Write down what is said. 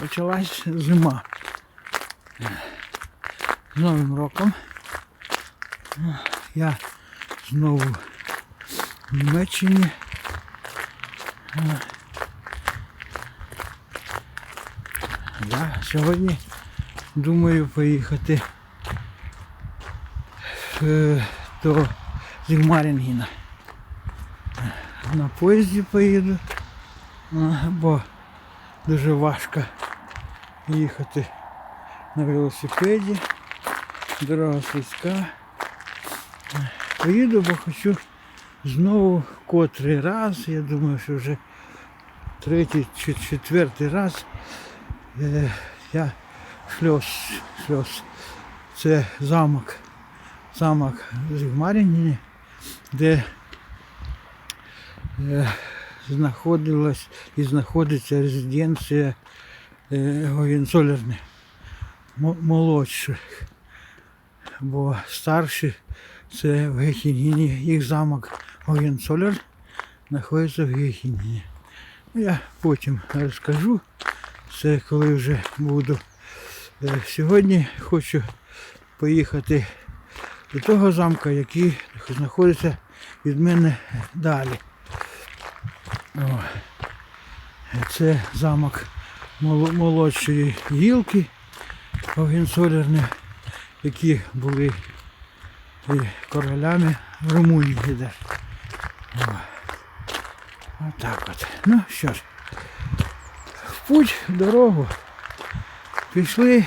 почалась зима. З Новим роком. Я знову в Німеччині. Я сьогодні думаю поїхати до Зігмарінгіна. На поїзді поїду, бо дуже важко їхати на велосипеді. Дорога слизька. Поїду, бо хочу знову котрий раз. Я думаю, що вже третій чи четвертий раз е, я шльос, шльос. Це замок, замок Зігмаріні, де е, знаходилась і знаходиться резиденція е, Гогенцолерне мо- молодших. Бо старші це в Гехінгіні, їх замок Гогенцолер знаходиться в Гехінгіні. Я потім розкажу. Це коли вже буду. Е, Сьогодні хочу поїхати до того замка, який знаходиться від мене далі. О, це замок молодшої гілки огінсолярні, які були і королями Румунії. де. Отак от. Ну що ж, в путь, в дорогу. Пішли